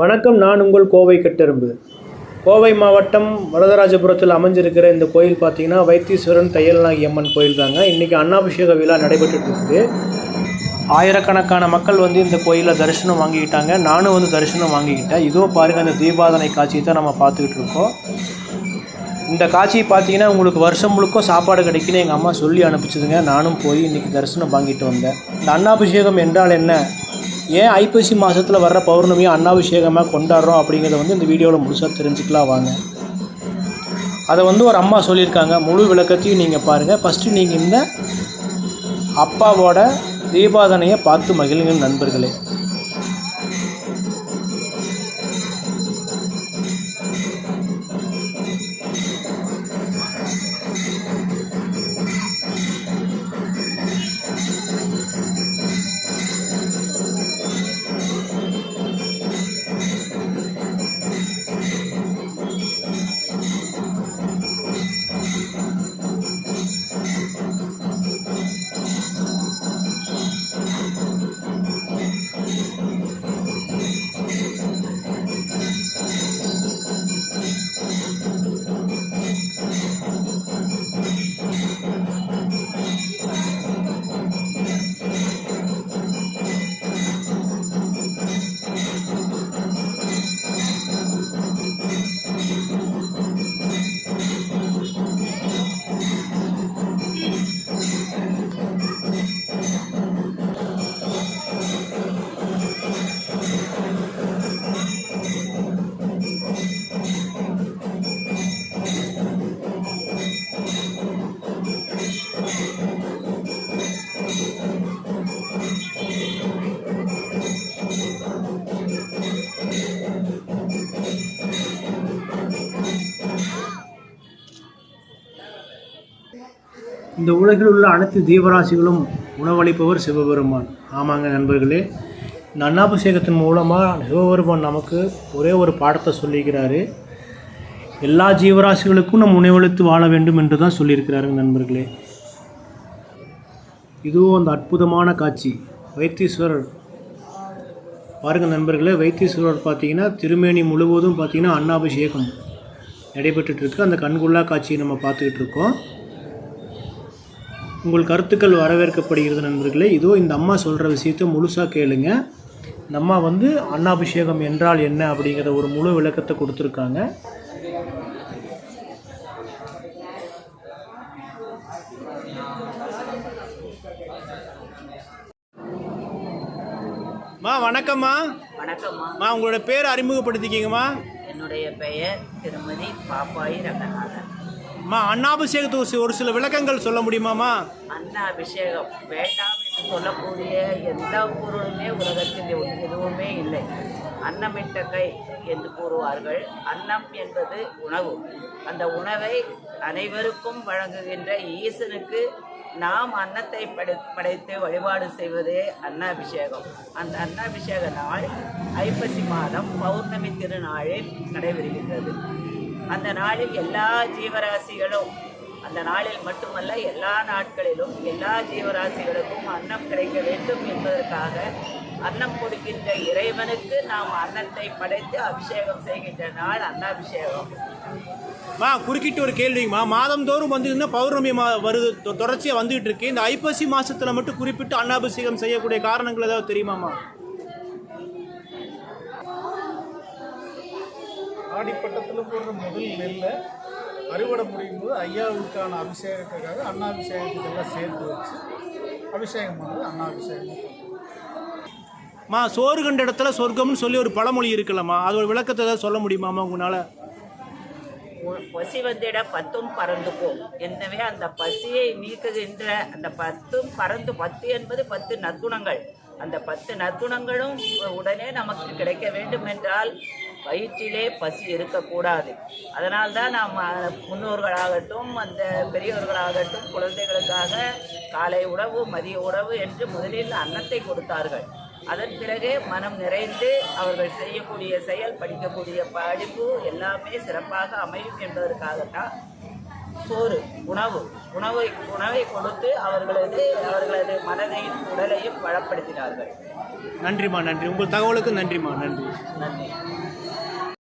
வணக்கம் நான் உங்கள் கோவை கட்டெரும்பு. கோவை மாவட்டம் வரதராஜபுரத்தில் அமைஞ்சிருக்கிற இந்த கோயில் பார்த்தீங்கன்னா வைத்தீஸ்வரன் தையல்நாயகி அம்மன் கோயில் தாங்க. இன்றைக்கி அன்னாபிஷேக விழா நடைபெற்றுட்டு இருக்குது. ஆயிரக்கணக்கான மக்கள் வந்து இந்த கோயிலில் தரிசனம் வாங்கிக்கிட்டாங்க. நானும் வந்து தரிசனம் வாங்கிக்கிட்டேன். இதோ பாருங்கள் அந்த தீபாதனை காட்சியை தான் நம்ம பார்த்துக்கிட்டு இருக்கோம். இந்த காட்சி பார்த்தீங்கன்னா உங்களுக்கு வருஷம் முழுக்கும் சாப்பாடு கிடைக்குன்னு எங்கள் அம்மா சொல்லி அனுப்பிச்சதுங்க. நானும் போய் இன்றைக்கி தரிசனம் வாங்கிட்டு வந்தேன். இந்த அன்னாபிஷேகம் என்றால் என்ன? ஏன் ஐப்பசி மாதத்தில் வர்ற பௌர்ணமியை அன்னாபிஷேகமாக கொண்டாடுறோம் அப்படிங்கிறத வந்து இந்த வீடியோவில் முழுசாக தெரிஞ்சுக்கலாம் வாங்க. அதை வந்து ஒரு அம்மா சொல்லியிருக்காங்க. முழு விளக்கத்தையும் நீங்கள் பாருங்கள் ஃபஸ்ட்டு நீங்கள் இந்த அப்பாவோட தீபாதனையை பார்த்து மகிழுங்கள் நண்பர்களே. இந்த உலகில் உள்ள அனைத்து தீவராசிகளும் உணவளிப்பவர் சிவபெருமான். ஆமாங்க நண்பர்களே இந்த அன்னாபிஷேகத்தின் மூலமாக சிவபெருமான் நமக்கு ஒரே ஒரு பாடத்தை சொல்லியிருக்கிறாரு. எல்லா ஜீவராசிகளுக்கும் நம் உணவளித்து வாழ வேண்டும் என்று தான் சொல்லியிருக்கிறாருங்க நண்பர்களே. இதுவும் அந்த அற்புதமான காட்சி. வைத்தீஸ்வரர். பாருங்கள் நண்பர்களே வைத்தீஸ்வரர் பார்த்தீங்கன்னா திருமேனி முழுவதும் பார்த்தீங்கன்னா அன்னாபிஷேகம் நடைபெற்றுட்டு இருக்கு. அந்த கண்கொள்ளா காட்சியை நம்ம பார்த்துக்கிட்டு இருக்கோம். உங்கள் கருத்துக்கள் வரவேற்கப்படுகிறது நண்பர்களே இதோ இந்த அம்மா சொல்கிற விஷயத்தை முழுசாக கேளுங்க. இந்த அம்மா வந்து அன்னாபிஷேகம் என்றால் என்ன அப்படிங்கிற ஒரு முழு விளக்கத்தை கொடுத்துருக்காங்க. மா வணக்கம்மா. வணக்கம்மா. உங்களோட பேர் அறிமுகப்படுத்திக்கிங்கம்மா. என்னுடைய பெயர் திருமதி பாப்பாயி ரங்கநாதன். அம்மா அண்ணாபிஷேகத்துக்கு ஒரு சில விளக்கங்கள் சொல்ல முடியுமாமா அண்ணாபிஷேகம் அபிஷேகம் வேண்டாம் என்று சொல்லக்கூடிய எந்த பொருளுமே உலகத்தில் எதுவுமே இல்லை. அன்னமிட்ட கை என்று கூறுவார்கள். அன்னம் என்பது உணவு. அந்த உணவை அனைவருக்கும் வழங்குகின்ற ஈசனுக்கு நாம் அன்னத்தை படை படைத்து வழிபாடு செய்வதே அன்னாபிஷேகம். அந்த அன்னாபிஷேக நாள் ஐப்பசி மாதம் பௌர்ணமி திருநாளில் நடைபெறுகின்றது. அந்த நாளில் எல்லா ஜீவராசிகளும் அந்த நாளில் மட்டுமல்ல எல்லா நாட்களிலும் எல்லா ஜீவராசிகளுக்கும் அன்னம் கிடைக்க வேண்டும் என்பதற்காக அன்னம் கொடுக்கின்ற இறைவனுக்கு நாம் அன்னத்தை படைத்து அபிஷேகம் செய்கின்ற நாள் அன்னாபிஷேகம். மா குறுக்கிட்டு ஒரு கேள்விங்கம்மா மாதந்தோறும் வந்து பௌர்ணமி மா வருது தொடர்ச்சியாக வந்துகிட்டு இருக்கு. இந்த ஐப்பசி மாசத்துல மட்டும் குறிப்பிட்டு அன்னாபிஷேகம் செய்யக்கூடிய காரணங்கள் ஏதாவது தெரியுமாம்மா ஆடிப்பட்டத்தில் போடுற முதல் நெல்லை அறுவடை முடியும் போது ஐயாவுக்கான அபிஷேகத்துக்காக அன்னாபிஷேகத்துக்கெல்லாம் சேர்த்து வச்சு அபிஷேகம் பண்ணுறது அன்னாபிஷேகம் மா சோறு கண்ட இடத்துல சொர்க்கம்னு சொல்லி ஒரு பழமொழி இருக்குல்லம்மா. அதோட விளக்கத்தை ஏதாவது சொல்ல முடியுமாம்மா உங்களால? பசி வந்திட பத்தும் பறந்து போம் எனவே அந்த பசியை நீக்குகின்ற அந்த பத்தும் பறந்து பத்து என்பது பத்து நற்குணங்கள். அந்த பத்து நற்குணங்களும் உடனே நமக்கு கிடைக்க வேண்டும் என்றால் வயிற்றிலே பசி இருக்கக்கூடாது. அதனால்தான் நாம் அஹ், முன்னோர்களாகட்டும் அந்த பெரியவர்களாகட்டும் குழந்தைகளுக்காக காலை உணவு மதிய உணவு என்று முதலில் அன்னத்தை கொடுத்தார்கள். அதன் பிறகு மனம் நிறைந்து அவர்கள் செய்யக்கூடிய செயல் படிக்கக்கூடிய படிப்பு எல்லாமே சிறப்பாக அமையும் என்பதற்காகத்தான் சோறு உணவு உணவை உணவை கொடுத்து அவர்களது அவர்களது மனதையும் உடலையும் வளப்படுத்தினார்கள் நன்றிம்மா நன்றி. உங்கள் தகவலுக்கு நன்றிம்மா. நன்றி. நன்றி.